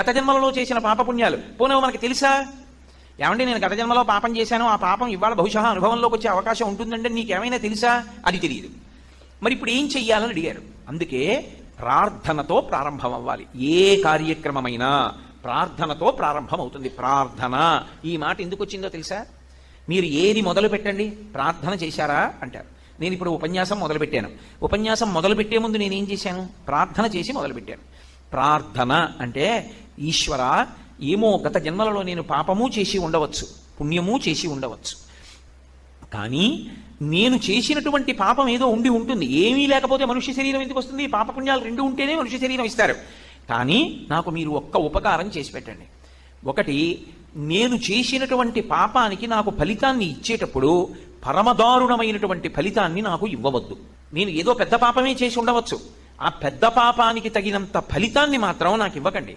గత జన్మలలో చేసిన పాపపుణ్యాలు. పోనీ మనకి తెలుసా? ఏమండి నేను గత జన్మలో పాపం చేశాను ఆ పాపం ఇవాళ బహుశా అనుభవంలోకి వచ్చే అవకాశం ఉంటుందంటే నీకేమైనా తెలుసా? అది తెలియదు. మరి ఇప్పుడు ఏం చెయ్యాలని అడిగారు? అందుకే ప్రార్థనతో ప్రారంభం అవ్వాలి ఏ కార్యక్రమమైనా ప్రార్థనతో ప్రారంభం అవుతుంది ప్రార్థన. ఈ మాట ఎందుకు వచ్చిందో తెలుసా? మీరు ఏది మొదలు పెట్టండి? ప్రార్థన చేశారా? అంటారు. నేను ఇప్పుడు ఉపన్యాసం మొదలుపెట్టాను. ఉపన్యాసం మొదలుపెట్టే ముందు నేను ఏం చేశాను? ప్రార్థన చేసి మొదలుపెట్టాను. ప్రార్థన అంటే ఈశ్వర ఏమో గత జన్మలలో నేను పాపము చేసి ఉండవచ్చు పుణ్యము చేసి ఉండవచ్చు. కానీ నేను చేసినటువంటి పాపం ఏదో ఉండి ఉంటుంది. ఏమీ లేకపోతే మనుష్య శరీరం ఎందుకు వస్తుంది? పాపపుణ్యాలు రెండు ఉంటేనే మనుష్య శరీరం ఇస్తారు. కానీ నాకు మీరు ఒక్క ఉపకారం చేసి పెట్టండి. ఒకటి నేను చేసినటువంటి పాపానికి నాకు ఫలితాన్ని ఇచ్చేటప్పుడు పరమదారుణమైనటువంటి ఫలితాన్ని నాకు ఇవ్వవద్దు. నేను ఏదో పెద్ద పాపమే చేసి ఉండవచ్చు. ఆ పెద్ద పాపానికి తగినంత ఫలితాన్ని మాత్రం నాకు ఇవ్వకండి.